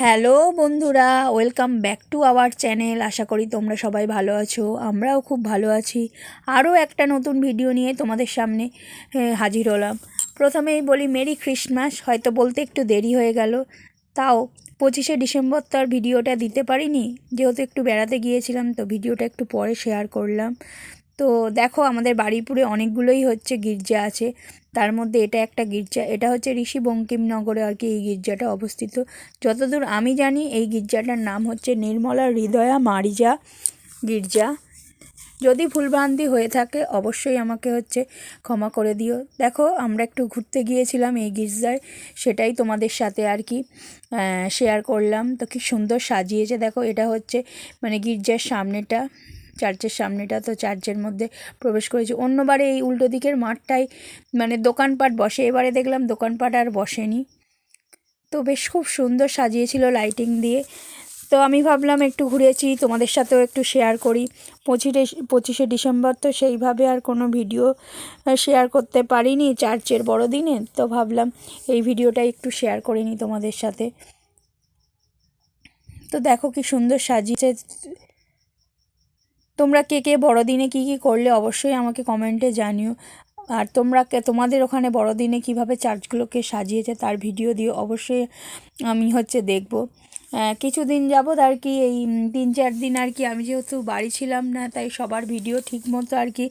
Hello বন্ধুরা, welcome back to our channel. আশা করি তোমরা সবাই ভালো আছো, আমরাও খুব ভালো আছি। আরও একটা নতুন ভিডিও নিয়ে তোমাদের সামনে হাজির হলাম। প্রথমেই বলি মেরি ক্রিসমাস, হয়তো বলতে একটু দেরি হয়ে গেল। তাও পঁচিশে ডিসেম্বর তো আর ভিডিওটা দিতে পারিনি। যেহেতু একটু বেড়াতে গিয়েছিলাম, তো ভিডিওটা একটু পরে শেয়ার করলাম। তো দেখো আমাদের বাড়িপুরে অনেকগুলোই হচ্ছে গির্জা আছে। তার মধ্যে এটা একটা গির্জা, এটা হচ্ছে ঋষি বঙ্কিমনগরে আর কি এই গির্জাটা অবস্থিত। যতদূর আমি জানি এই গির্জাটার নাম হচ্ছে নির্মলা হৃদয়া মারিজা গির্জা। যদি ভুলভ্রান্তি হয়ে থাকে অবশ্যই আমাকে হচ্ছে ক্ষমা করে দিও। দেখো আমরা একটু ঘুরতে গিয়েছিলাম এই গির্জায়, সেটাই তোমাদের সাথে আর কি শেয়ার করলাম। তো কি সুন্দর সাজিয়েছে। দেখো এটা হচ্ছে মানে গির্জার সামনেটা। চার্চের সামনেটা তো চার্চের মধ্যে প্রবেশ করেছি। অন্যবারে এই উল্টো দিকের মাঠটাই মানে দোকানপাট বসে। এবারে দেখলাম দোকানপাট আর বসেনি। তো বেশ খুব সুন্দর সাজিয়েছিল লাইটিং দিয়ে। তো আমি ভাবলাম একটু ঘুরেছি, তোমাদের সাথেও একটু শেয়ার করি। পঁচিশে পঁচিশে ডিসেম্বর তো সেইভাবে আর কোনো ভিডিও শেয়ার করতে পারিনি চার্চের বড়দিনে। তো ভাবলাম এই ভিডিওটা একটু শেয়ার করে নিই তোমাদের সাথে। তো দেখো কি সুন্দর সাজিয়েছে। তোমরা কে কে বড়দিনে কী কী করলে অবশ্যই আমাকে কমেন্টে জানিও। আর তোমরা তোমাদের ওখানে বড়দিনে কীভাবে চার্চগুলোকে সাজিয়েছে তার ভিডিও দিও। অবশ্যই আমি হচ্ছে দেখব। কিছুদিন যাবৎ আর কি এই তিন চার দিন আর কি আমি যেহেতু বাড়ি ছিলাম না, তাই সবার ভিডিও ঠিক মতো আর কি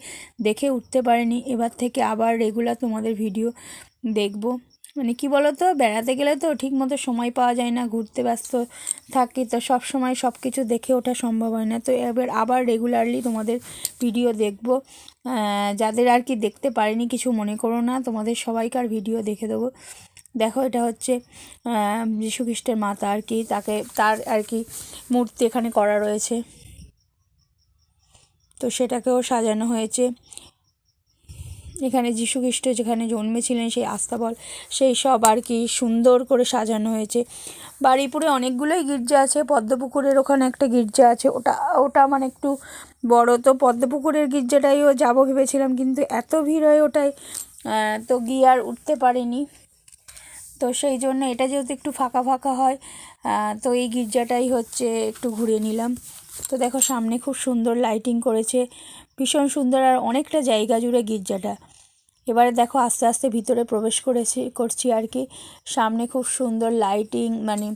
দেখে উঠতে পারিনি। এবার থেকে আবার রেগুলার তোমাদের ভিডিও দেখব। মানে কি বলো তো বেড়াতে গেলে তো ঠিক মতো সময় পাওয়া যায় না ঘুরতে ব্যস্ত থাকি তো সব সময় সব কিছু দেখে ওঠা সম্ভব হয় না। তো এবার আবার রেগুলারলি তোমাদের ভিডিও দেখব। যাদের আর কি দেখতে পারিনি কিছু মনে করো না তোমাদের সবাইকার ভিডিও দেখে দেবো। দেখো এটা হচ্ছে আহ, যীশু খ্রিস্টের মাতা আর কি তাকে তার আর কি মূর্তি এখানে করা রয়েছে। তো সেটাকেও সাজানো হয়েছে। এখানে খ্রিস্ট যেখানে জন্মেছিলেন, সেই আস্তাবল, সেই সব আর কি সুন্দর করে সাজানো হয়েছে। বাড়িপুরে অনেকগুলোই গির্জা আছে, পদ্মপুকুরের ওখানে একটা গির্জা আছে। ওটা ওটা মানে একটু বড়, তো পদ্মপুকুরের গির্জাটাইও যাব ভেবেছিলাম, কিন্তু এত ভিড় হয় ওটাই তো গিয়ে আর উঠতে পারিনি। তো সেই জন্য এটা যেহেতু একটু ফাঁকা ফাঁকা হয় তো এই গির্জাটাই হচ্ছে একটু ঘুরে নিলাম। তো দেখো সামনে খুব সুন্দর লাইটিং করেছে ভীষণ সুন্দর আর অনেকটা জায়গা জুড়ে গির্জাটা। এবারে দেখো আস্তে আস্তে ভিতরে প্রবেশ করেছি, করছি আর কি। সামনে খুব সুন্দর লাইটিং মানে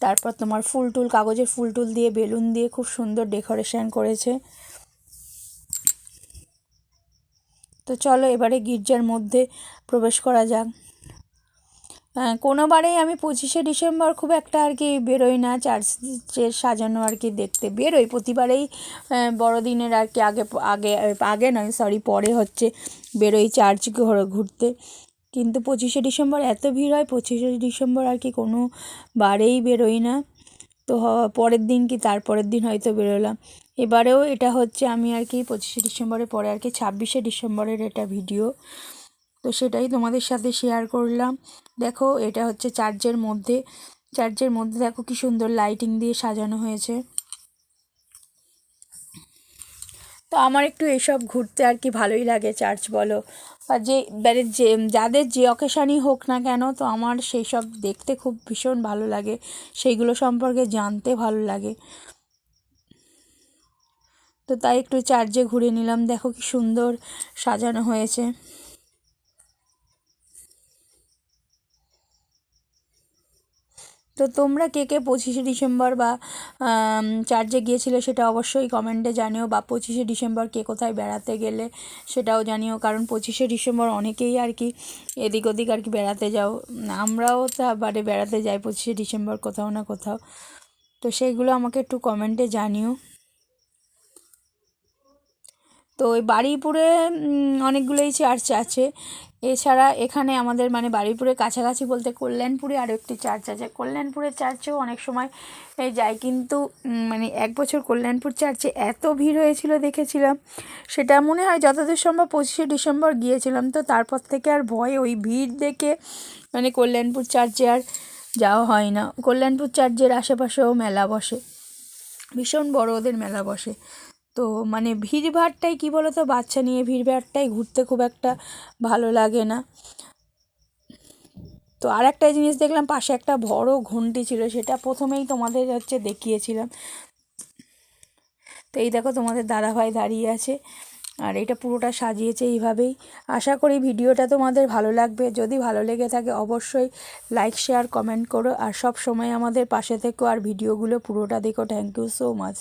তারপর তোমার ফুল টুল, কাগজের ফুল টুল দিয়ে, বেলুন দিয়ে খুব সুন্দর ডেকোরেশন করেছে। তো চলো এবারে গির্জার মধ্যে প্রবেশ করা যাক। কোনোবারেই আমি পঁচিশে ডিসেম্বর খুব একটা আর কি বেরোই না চার্চের সাজানো আর কি দেখতে বেরোই। প্রতিবারেই বড়দিনের আর কি আগে আগে আগে নয় সরি পরে হচ্ছে বেরোই চার্চ ঘর- ঘুরতে। কিন্তু পঁচিশে ডিসেম্বর এত ভিড় হয়, পঁচিশে ডিসেম্বর আর কি কোনো বারেই বেরোই না। তো পরের দিন কি তারপরের দিন হয়তো বেরোলাম। এবারেও এটা হচ্ছে আমি আর কি পঁচিশে ডিসেম্বরের পরে আর কি ছাব্বিশে ডিসেম্বরের এটা ভিডিও। তো সেটাই তোমাদের সাথে শেয়ার করলাম। দেখো, এটা হচ্ছে চার্চের মধ্যে। চার্চের মধ্যে দেখো কি সুন্দর লাইটিং দিয়ে সাজানো হয়েছে। তো আমার একটু এসব ঘুরতে আর কি ভালোই লাগে চার্চ বলো। বা যে মানে যে, যাদের যে অকেশানই হোক না কেন, তো আমার সেই সব দেখতে খুব ভীষণ ভালো লাগে। সেইগুলো সম্পর্কে জানতে ভালো লাগে। তো তাই একটু চার্চে ঘুরে নিলাম। দেখো কি সুন্দর সাজানো হয়েছে। তো তোমরা কে কে পঁচিশে ডিসেম্বর বা চার্চে গিয়েছিলে সেটা অবশ্যই কমেন্টে জানিও বা পঁচিশে ডিসেম্বর কে কোথায় বেড়াতে গেলে সেটাও জানিও। কারণ পঁচিশে ডিসেম্বর অনেকেই আর কি এদিক ওদিক আর কি বেড়াতে যাও। আমরাও তা বাড়ি বেড়াতে যাই পঁচিশে ডিসেম্বর কোথাও না কোথাও। তো সেইগুলো আমাকে একটু কমেন্টে জানিও। তো ওই বারুইপুরে অনেকগুলোই চার্চ আছে। এছাড়া এখানে আমাদের মানে বারুইপুরের কাছাকাছি বলতে কল্যাণপুরে আরও একটি চার্চ আছে। কল্যাণপুরের চার্চেও অনেক সময় যায় কিন্তু মানে এক বছর কল্যাণপুর চার্চে এত ভিড় হয়েছিল দেখেছিলাম। সেটা মনে হয় যতদূর সম্ভব পঁচিশে ডিসেম্বর গিয়েছিলাম, তো তারপর থেকে আর ভয়ে, ওই ভিড় দেখে মানে কল্যাণপুর চার্চে আর যাওয়া হয় না। কল্যাণপুর চার্চের আশেপাশেও মেলা বসে। ভীষণ বড় ওদের মেলা বসে। তো মানে ভিড়ভাড়টাই কী বলো তো বাচ্চা নিয়ে ভিড়ভাড়টাই ঘুরতে খুব একটা ভালো লাগে না। তো আর একটা জিনিস দেখলাম, পাশে একটা বড় ঘন্টি ছিল, সেটা প্রথমেই তোমাদের হচ্ছে দেখিয়েছিলাম। তো এই দেখো তোমাদের দাদাভাই দাঁড়িয়ে আছে, আর এটা পুরোটা সাজিয়েছে এইভাবেই। আশা করি ভিডিওটা তোমাদের ভালো লাগবে। যদি ভালো লেগে থাকে অবশ্যই লাইক শেয়ার কমেন্ট করো, আর সব সময় আমাদের পাশে থেকো, আর ভিডিওগুলো পুরোটা দেখো। Thank you so much